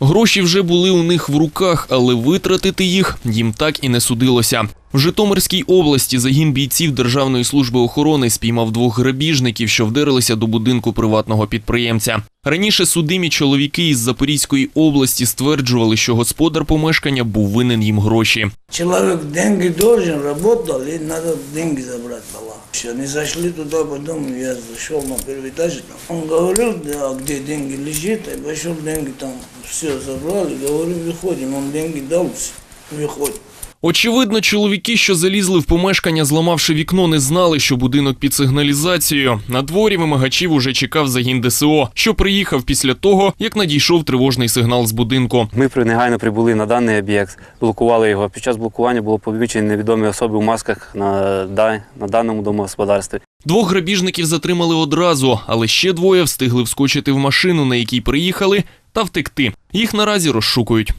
Гроші вже були у них в руках, але витратити їх їм так і не судилося. В Житомирській області загін бійців Державної служби охорони спіймав двох грабіжників, що вдерлися до будинку приватного підприємця. Раніше судимі чоловіки із Запорізької області стверджували, що господар помешкання був винен їм гроші. Человек деньги должен, работал, и надо деньги забрать была. Все, они зашли туда, потом я зашел на первый этаж. там. Он говорил, да, где деньги лежит, и пошел деньги там, все забрал, и говорю, выходим, он деньги дал, все, выходим. Очевидно, чоловіки, що залізли в помешкання, зламавши вікно, не знали, що будинок під сигналізацією. На дворі вимагачів уже чекав загін ДСО, що приїхав після того, як надійшов тривожний сигнал з будинку. Ми при- негайно прибули на даний об'єкт, блокували його. Під час блокування було помічені невідомі особи у масках на, да- на даному домогосподарстві. Двох грабіжників затримали одразу, але ще двоє встигли вскочити в машину, на якій приїхали, та втекти. Їх наразі розшукують.